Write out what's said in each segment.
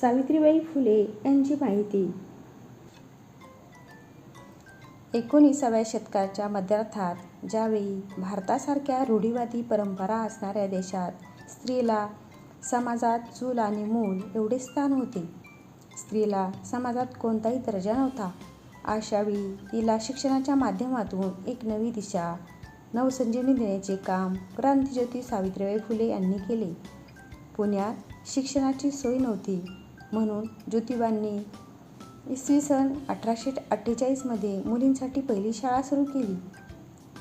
सावित्रीबाई फुले यांची माहिती एकोणीसाव्या शतकाच्या मध्यार्थात ज्यावेळी भारतासारख्या रूढीवादी परंपरा असणाऱ्या देशात स्त्रीला समाजात चूल आणि मूल एवढे स्थान होते. स्त्रीला समाजात कोणताही दर्जा नव्हता. अशावेळी तिला शिक्षणाच्या माध्यमातून एक नवी दिशा, नवसंजीवनी देण्याचे काम क्रांतिज्योती सावित्रीबाई फुले यांनी केले. पुण्यात शिक्षणाची सोय नव्हती म्हणून ज्योतिबांनी इसवी सन अठराशे अठ्ठेचाळीसमध्ये मुलींसाठी पहिली शाळा सुरू केली.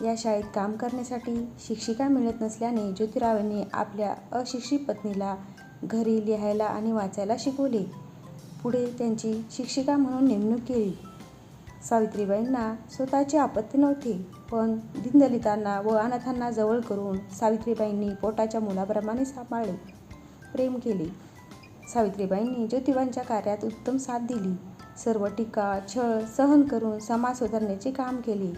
या शाळेत काम करण्यासाठी शिक्षिका मिळत नसल्याने ज्योतिरावांनी आपल्या अशिक्षित पत्नीला घरी लिहायला आणि वाचायला शिकवले. पुढे त्यांची शिक्षिका म्हणून नेमणूक केली. सावित्रीबाईंना स्वतःचे आपत्ती नव्हते पण दीनदलितांना व अनाथांना जवळ करून सावित्रीबाईंनी पोटाच्या मुलाप्रमाणे सांभाळले, प्रेम केले. सावित्रीबाईंनी ज्योतिबांच्या कार्यात उत्तम साथ दिली. सर्व टीका, छळ सहन करून समाज सुधारण्याचे काम केले.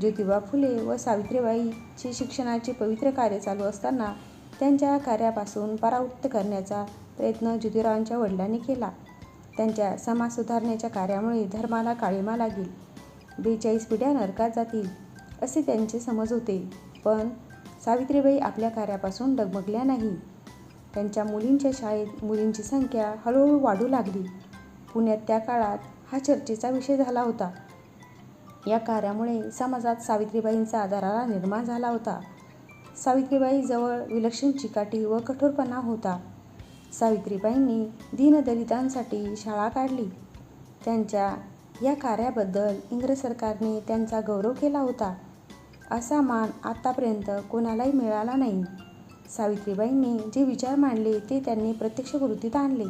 ज्योतिबा फुले व सावित्रीबाईचे शिक्षणाचे पवित्र कार्य चालू असताना त्यांच्या कार्यापासून परावृत्त करण्याचा प्रयत्न ज्योतिरावांच्या वडिलांनी केला. त्यांच्या समाज सुधारण्याच्या कार्यामुळे धर्माला काळीमा लागेल, बेचाळीस पिढ्या नरकात जातील असे त्यांचे समज होते. पण सावित्रीबाई आपल्या कार्यापासून डगमगल्या नाही. त्यांच्या मुलींच्या शाळेत मुलींची संख्या हळूहळू वाढू लागली. पुण्यात त्या काळात हा चर्चेचा विषय झाला होता. या कार्यामुळे समाजात सावित्रीबाईंचा दरारा निर्माण झाला होता. सावित्रीबाई जवळ विलक्षण चिकाटी व कठोरपणा होता. सावित्रीबाईंनी दीनदलितांसाठी शाळा काढली. त्यांच्या या कार्याबद्दल इंग्रज सरकारने त्यांचा गौरव केला होता. असा मान आतापर्यंत कोणालाही मिळाला नाही. सावित्रीबाईंनी जे विचार मांडले ते त्यांनी प्रत्यक्ष कृतीत आणले.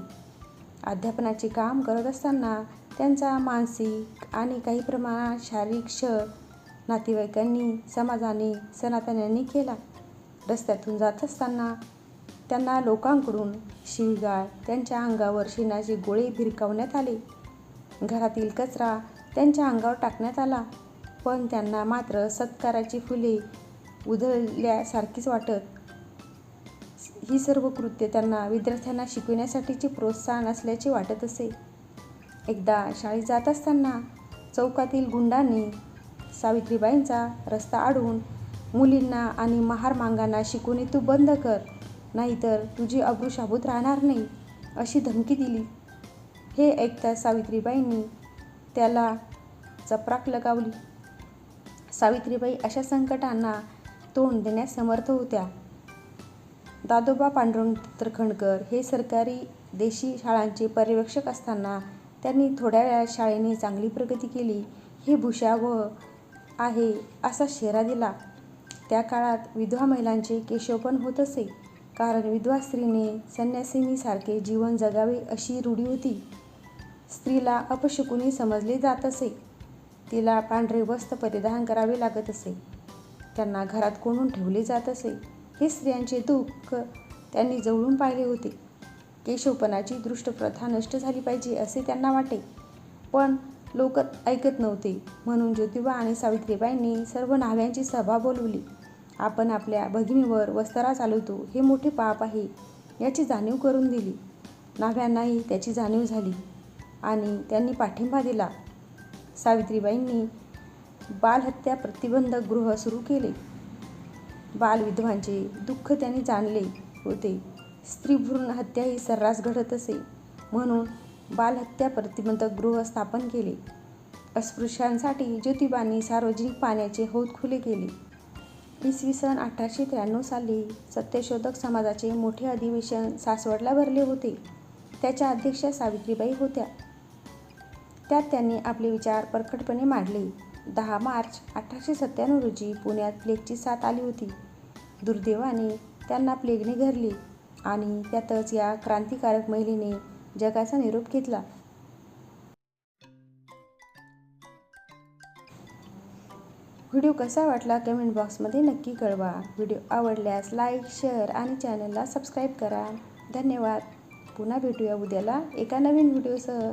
अध्यापनाचे काम करत असताना त्यांचा मानसिक आणि काही प्रमाणात शारीरिक छळ नातेवाईकांनी, समाजाने, सनातन्यांनी केला. रस्त्यातून जात असताना त्यांना लोकांकडून शिवगाळ त्यांच्या अंगावर शेणाचे गोळे भिरकावण्यात आले. घरातील कचरा त्यांच्या अंगावर टाकण्यात आला. पण त्यांना मात्र सत्काराची फुले उधळल्यासारखीच वाटत. ही सर्व कृत्य त्यांना विद्यार्थ्यांना शिकविण्यासाठीचे प्रोत्साहन असल्याचे वाटत असे. एकदा शाळेत जात असताना चौकातील गुंडांनी सावित्रीबाईंचा रस्ता अडवून मुलींना आणि महार मांगांना शिकवणे तू बंद कर नाहीतर तुझी अब्रू शाबूत राहणार नाही अशी धमकी दिली. हे ऐकता सावित्रीबाईंनी त्याला चपराक लगावली. सावित्रीबाई अशा संकटांना तोंड देण्यास समर्थ होत्या. दादोबा पांडुरंग तरखडकर हे सरकारी देशी शाळांचे पर्यवेक्षक असताना त्यांनी थोड्या वेळात शाळेने चांगली प्रगती केली हे भूषावह आहे असा शेरा दिला. त्या काळात विधवा महिलांचे केशवपण होत असे. कारण विधवा स्त्रीने संन्यासिनीसारखे जीवन जगावे अशी रूढी होती. स्त्रीला अपशकुनी समजले जात असे. तिला पांढरे वस्त्र परिधान करावे लागत असे. त्यांना घरात कोंडून ठेवले जात असे. हे स्त्रियांचे दुःख त्यांनी जवळून पाहिले होते. केशवपणाची दृष्ट प्रथा नष्ट झाली पाहिजे असे त्यांना वाटे. पण लोक ऐकत नव्हते म्हणून ज्योतिबा आणि सावित्रीबाईंनी सर्व न्हाव्यांची सभा बोलवली आपण आपल्या भगिनीवर वस्तारा चालवतो हे मोठे पाप आहे याची जाणीव करून दिली. नाव्यांनाही त्याची जाणीव झाली आणि त्यांनी पाठिंबा दिला. सावित्रीबाईंनी बालहत्या प्रतिबंधक गृह सुरू केले. बालविधवांचे दुःख त्यांनी जाणले होते. स्त्रीभ्रूण हत्याही सर्रास घडत असे म्हणून बालहत्या प्रतिबंधक गृह स्थापन केले. अस्पृश्यांसाठी ज्योतिबांनी सार्वजनिक पाण्याचे हौद खुले केले. इसवी सन अठराशे त्र्याण्णव साली सत्यशोधक समाजाचे मोठे अधिवेशन सासवडला भरले होते. त्याच्या अध्यक्षा सावित्रीबाई होत्या. त्यात त्यांनी आपले विचार प्रकटपणे मांडले. दहा मार्च, अठराशे सत्त्याण्णव रोजी पुण्यात प्लेगची साथ आली होती. दुर्दैवाने त्यांना प्लेगने घरली आणि त्यातच या क्रांतिकारक महिलेने जगाचा निरोप घेतला. व्हिडिओ कसा वाटला कमेंट बॉक्समध्ये नक्की कळवा. व्हिडिओ आवडल्यास लाईक, शेअर आणि चॅनलला सबस्क्राईब करा. धन्यवाद. पुन्हा भेटूया उद्याला एका नवीन व्हिडिओसह.